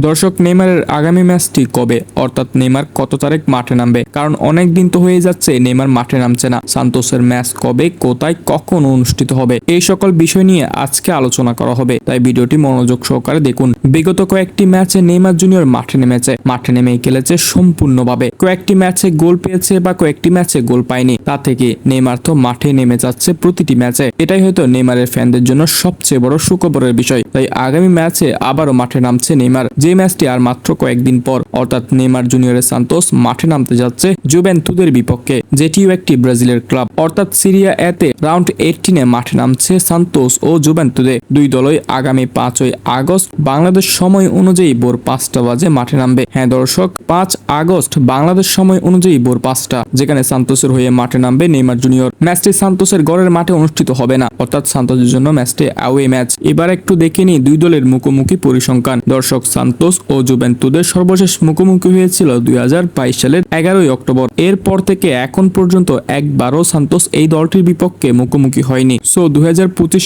দর্শক, নেইমারের আগামী ম্যাচটি কবে? অর্থাৎ নেইমার কত তারিখ মাঠে নামবে? কারণ অনেক দিন তো হয়ে যাচ্ছে নেইমার মাঠে নামছে না। সান্তোসের ম্যাচ কবে, কোথায়, কখন অনুষ্ঠিত হবে? এই সকল বিষয় নিয়ে আজকে আলোচনা করা হবে। তাই ভিডিওটি মনোযোগ সহকারে দেখুন। বিগত কয়েকটি ম্যাচে নেইমার জুনিয়র মাঠে নেমেছে। মাঠে নেমেই খেলেছে সম্পূর্ণভাবে। কয়েকটি ম্যাচে গোল পেয়েছে বা কয়েকটি ম্যাচে গোল পায়নি। তা থেকে নেইমার তো মাঠে নেমে যাচ্ছে প্রতিটি ম্যাচে। এটাই হয়তো নেইমারের ফ্যানদের জন্য সবচেয়ে বড় সুখবরের বিষয়। তাই আগামী ম্যাচে আবারও মাঠে নামছে নেইমার। যে ম্যাচটি আর মাত্র কয়েকদিন পর, অর্থাৎ নেইমার জুনিয়রের সান্তোস মাঠে নামতে যাচ্ছে জুভেন্তুদের বিপক্ষে, যেটিও একটি ব্রাজিলের ক্লাব। অর্থাৎ সিরিয়া এতে রাউন্ড এইটিনে মাঠে নামছে সান্তোস ও জুভেন্তুদে। দুই দলই আগামী পাঁচই আগস্ট বাংলাদেশ সময় অনুযায়ী ভোর পাঁচটা বাজে মাঠে নামবে। হ্যাঁ দর্শক, পাঁচ আগস্ট বাংলাদেশ সময় অনুযায়ী ভোর পাঁচটা, যেখানে সান্তোসের হয়ে মাঠে নামবে নেইমার জুনিয়র। ম্যাচটি সান্তোসের গড়ের মাঠে অনুষ্ঠিত হবে না, অর্থাৎ সান্তোসের জন্য ম্যাচটি অ্যাওয়ে ম্যাচ এবার একটু দেখে নিই দুই দলের মুখোমুখি পরিসংখ্যান। দর্শক, সান্তোস ও জুভেন্তুদের সর্বশেষ মুখোমুখি হয়েছিল দুই হাজার বাইশ সালের এগারোই অক্টোবর। এরপর থেকে এখন পর্যন্ত একবারও সান্তোস এই দলটির বিপক্ষে মুখোমুখি হয়নি। সো, দুই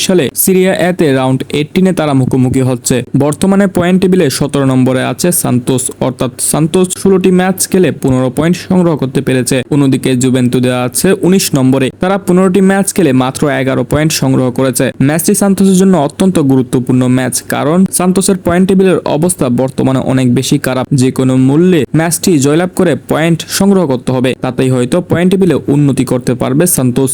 সালে সিরিয়া এতে রাউন্ড এইটিনে তারা মুখোমুখি হচ্ছে। বর্তমানে পয়েন্ট টেবিলে সতেরো নম্বরে আছে সান্তোস, অর্থাৎ সান্তোস ষোলোটি ম্যাচ খেলে পনেরো পয়েন্ট সংগ্রহ করতে পেরেছে। অন্যদিকে জুভেন্তুদে আছে উনিশ নম্বরে। তারা পনেরোটি ম্যাচ খেলে মাত্র এগারো পয়েন্ট সংগ্রহ করেছে। ম্যাচটি সান্তোসের জন্য অত্যন্ত গুরুত্বপূর্ণ ম্যাচ, কারণ সান্তোসের পয়েন্ট টেবিলের অবস্থা বর্তমানে অনেক বেশি খারাপ যে কোনো মূল্যে ম্যাচটি জয়লাভ করে পয়েন্ট সংগ্রহ করতে হবে। তাতেই হয়তো পয়েন্ট টেবিলে উন্নতি করতে পারবে সান্তোস।